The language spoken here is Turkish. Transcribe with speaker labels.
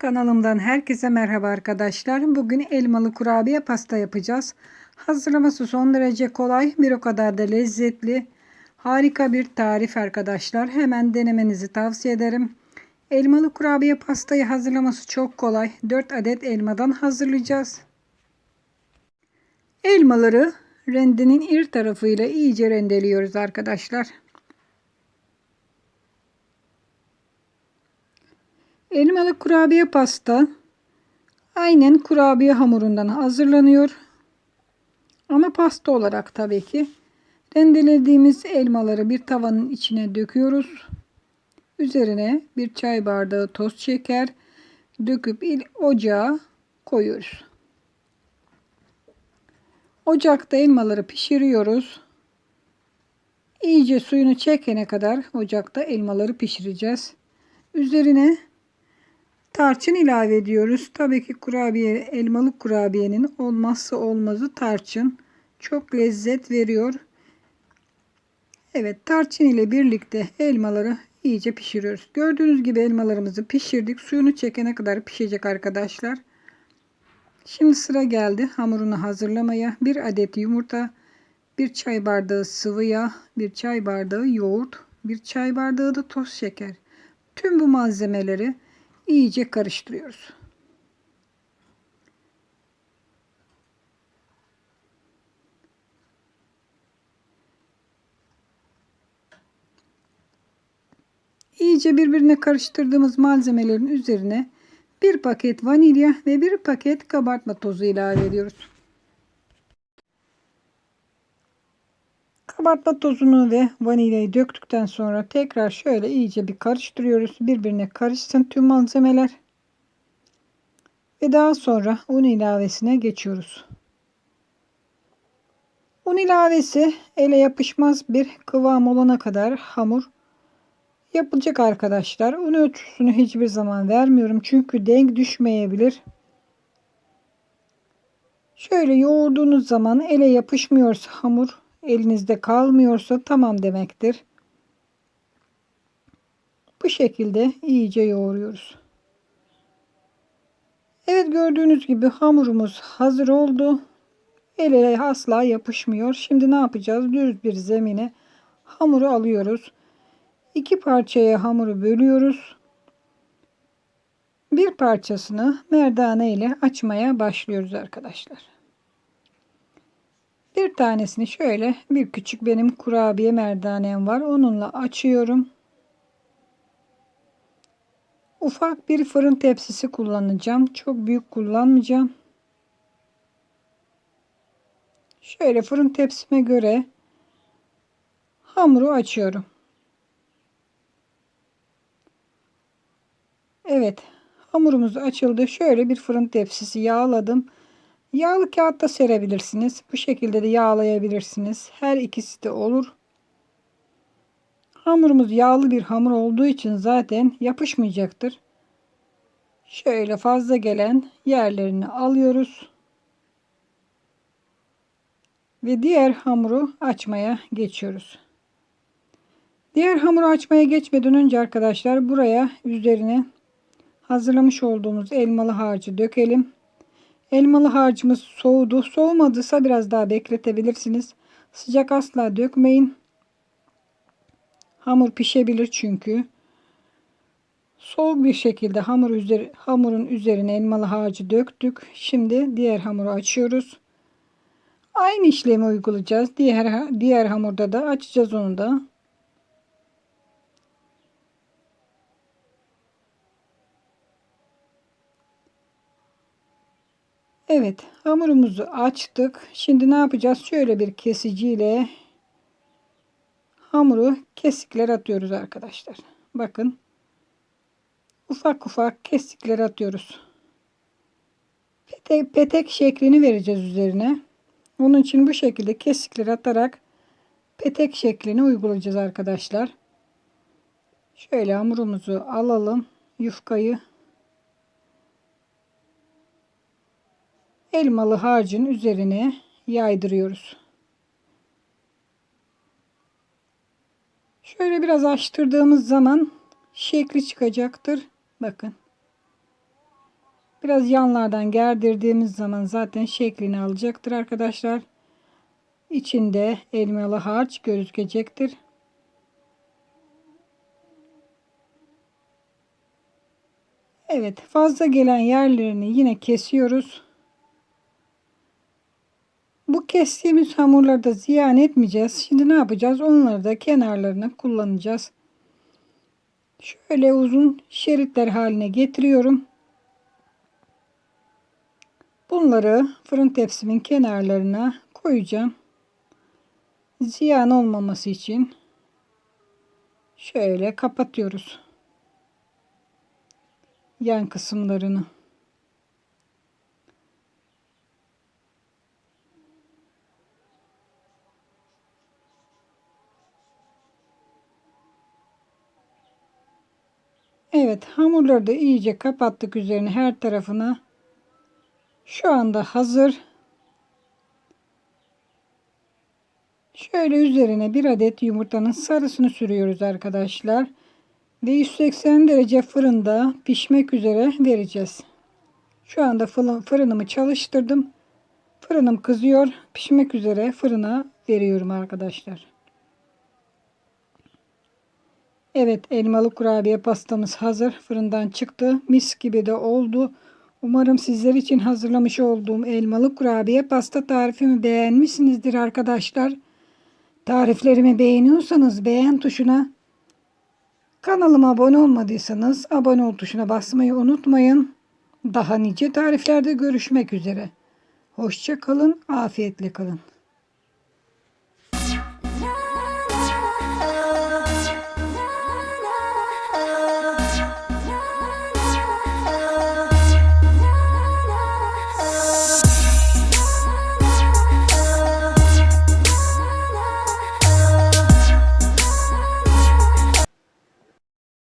Speaker 1: Kanalımdan herkese merhaba arkadaşlar. Bugün elmalı kurabiye pasta yapacağız. Hazırlaması son derece kolay, bir o kadar da lezzetli. Harika bir tarif arkadaşlar. Hemen denemenizi tavsiye ederim. Elmalı kurabiye pastayı hazırlaması çok kolay. 4 adet elmadan hazırlayacağız. Elmaları rendenin ir tarafıyla iyice rendeliyoruz arkadaşlar. Elmalı kurabiye pasta aynen kurabiye hamurundan hazırlanıyor. Ama pasta olarak tabii ki rendelediğimiz elmaları bir tavanın içine döküyoruz. Üzerine bir çay bardağı toz şeker döküp ocağa koyuyoruz. Ocakta elmaları pişiriyoruz. İyice suyunu çekene kadar ocakta elmaları pişireceğiz. Üzerine tarçın ilave ediyoruz. Tabii ki kurabiye, elmalı kurabiyenin olmazsa olmazı tarçın. Çok lezzet veriyor. Evet tarçın ile birlikte elmaları iyice pişiriyoruz. Gördüğünüz gibi elmalarımızı pişirdik. Suyunu çekene kadar pişecek arkadaşlar. Şimdi sıra geldi hamurunu hazırlamaya. Bir adet yumurta, bir çay bardağı sıvı yağ, bir çay bardağı yoğurt, bir çay bardağı da toz şeker. Tüm bu malzemeleri iyice karıştırıyoruz. İyice birbirine karıştırdığımız malzemelerin üzerine bir paket vanilya ve bir paket kabartma tozu ilave ediyoruz. Kabartma tozunu ve vanilyayı döktükten sonra tekrar şöyle iyice bir karıştırıyoruz. Birbirine karışsın tüm malzemeler. Ve daha sonra un ilavesine geçiyoruz. Un ilavesi ele yapışmaz bir kıvam olana kadar hamur yapılacak arkadaşlar. Un ölçüsünü hiçbir zaman vermiyorum. Çünkü denk düşmeyebilir. Şöyle yoğurduğunuz zaman ele yapışmıyorsa hamur elinizde kalmıyorsa tamam demektir. Bu şekilde iyice yoğuruyoruz. Evet gördüğünüz gibi hamurumuz hazır oldu. Ele asla yapışmıyor. Şimdi ne yapacağız? Düz bir zemine hamuru alıyoruz. İki parçaya hamuru bölüyoruz. Bir parçasını merdane ile açmaya başlıyoruz arkadaşlar. Bir tanesini şöyle bir küçük benim kurabiye merdanem var. Onunla açıyorum. Ufak bir fırın tepsisi kullanacağım. Çok büyük kullanmayacağım. Şöyle fırın tepsime göre hamuru açıyorum. Evet hamurumuz açıldı. Şöyle bir fırın tepsisi yağladım. Yağlı kağıtta serebilirsiniz. Bu şekilde de yağlayabilirsiniz. Her ikisi de olur. Hamurumuz yağlı bir hamur olduğu için zaten yapışmayacaktır. Şöyle fazla gelen yerlerini alıyoruz. Ve diğer hamuru açmaya geçiyoruz. Diğer hamuru açmaya geçmeden önce arkadaşlar buraya üzerine hazırlamış olduğumuz elmalı harcı dökelim. Elmalı harcımız soğudu. Soğumadıysa biraz daha bekletebilirsiniz. Sıcak asla dökmeyin. Hamur pişebilir çünkü. Soğuk bir şekilde hamur üzeri, hamurun üzerine elmalı harcı döktük. Şimdi diğer hamuru açıyoruz. Aynı işlemi uygulayacağız. Diğer diğer hamurda da açacağız onu da. Evet hamurumuzu açtık. Şimdi ne yapacağız? Şöyle bir kesiciyle hamuru kesikler atıyoruz arkadaşlar. Bakın ufak ufak kesikler atıyoruz. Petek, petek şeklini vereceğiz üzerine. Onun için bu şekilde kesikler atarak petek şeklini uygulayacağız arkadaşlar. Şöyle hamurumuzu alalım. Yufkayı elmalı harcın üzerine yaydırıyoruz. Şöyle biraz açtırdığımız zaman şekli çıkacaktır. Bakın. Biraz yanlardan gerdirdiğimiz zaman zaten şeklini alacaktır arkadaşlar. İçinde elmalı harç gözükecektir. Evet fazla gelen yerlerini yine kesiyoruz. Bu kestiğimiz hamurları da ziyan etmeyeceğiz. Şimdi ne yapacağız? Onları da kenarlarına kullanacağız. Şöyle uzun şeritler haline getiriyorum. Bunları fırın tepsimin kenarlarına koyacağım. Ziyan olmaması için şöyle kapatıyoruz. Yan kısımlarını. Evet hamurları da iyice kapattık üzerine her tarafına. Şu anda hazır. Şöyle üzerine bir adet yumurtanın sarısını sürüyoruz arkadaşlar. Ve 180 derece fırında pişmek üzere vereceğiz. Şu anda fırınımı çalıştırdım. Fırınım kızıyor. Pişmek üzere fırına veriyorum arkadaşlar. Evet elmalı kurabiye pastamız hazır. Fırından çıktı. Mis gibi de oldu. Umarım sizler için hazırlamış olduğum elmalı kurabiye pasta tarifimi beğenmişsinizdir arkadaşlar. Tariflerimi beğeniyorsanız beğen tuşuna kanalıma abone olmadıysanız abone ol tuşuna basmayı unutmayın. Daha nice tariflerde görüşmek üzere. Hoşça kalın, afiyetle kalın.